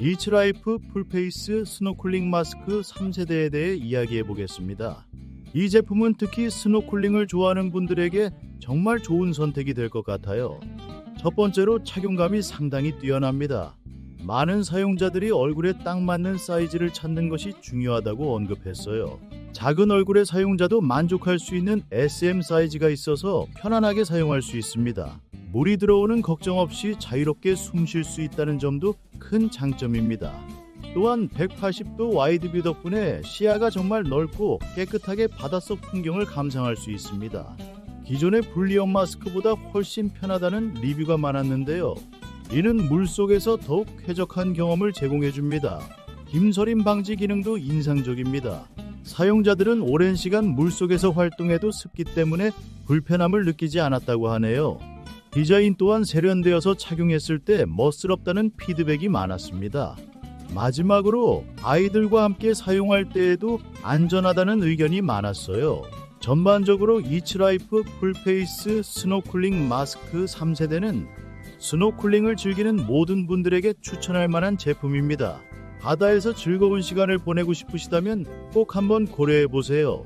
이츠라이프 풀페이스 스노클링 마스크 3세대에 대해 이야기해 보겠습니다. 이 제품은 특히 스노클링을 좋아하는 분들에게 정말 좋은 선택이 될 것 같아요. 첫 번째로 착용감이 상당히 뛰어납니다. 많은 사용자들이 얼굴에 딱 맞는 사이즈를 찾는 것이 중요하다고 언급했어요. 작은 얼굴의 사용자도 만족할 수 있는 SM 사이즈가 있어서 편안하게 사용할 수 있습니다. 물이 들어오는 걱정 없이 자유롭게 숨 쉴 수 있다는 점도 큰 장점입니다. 또한 180도 와이드뷰 덕분에 시야가 정말 넓고 깨끗하게 바닷속 풍경을 감상할 수 있습니다. 기존의 분리형 마스크보다 훨씬 편하다는 리뷰가 많았는데요. 이는 물속에서 더욱 쾌적한 경험을 제공해 줍니다. 김서림 방지 기능도 인상적입니다. 사용자들은 오랜 시간 물속에서 활동해도 습기 때문에 불편함을 느끼지 않았다고 하네요. 디자인 또한 세련되어서 착용했을 때 멋스럽다는 피드백이 많았습니다. 마지막으로 아이들과 함께 사용할 때에도 안전하다는 의견이 많았어요. 전반적으로 이츠라이프 풀페이스 스노클링 마스크 3세대는 스노클링을 즐기는 모든 분들에게 추천할 만한 제품입니다. 바다에서 즐거운 시간을 보내고 싶으시다면 꼭 한번 고려해 보세요.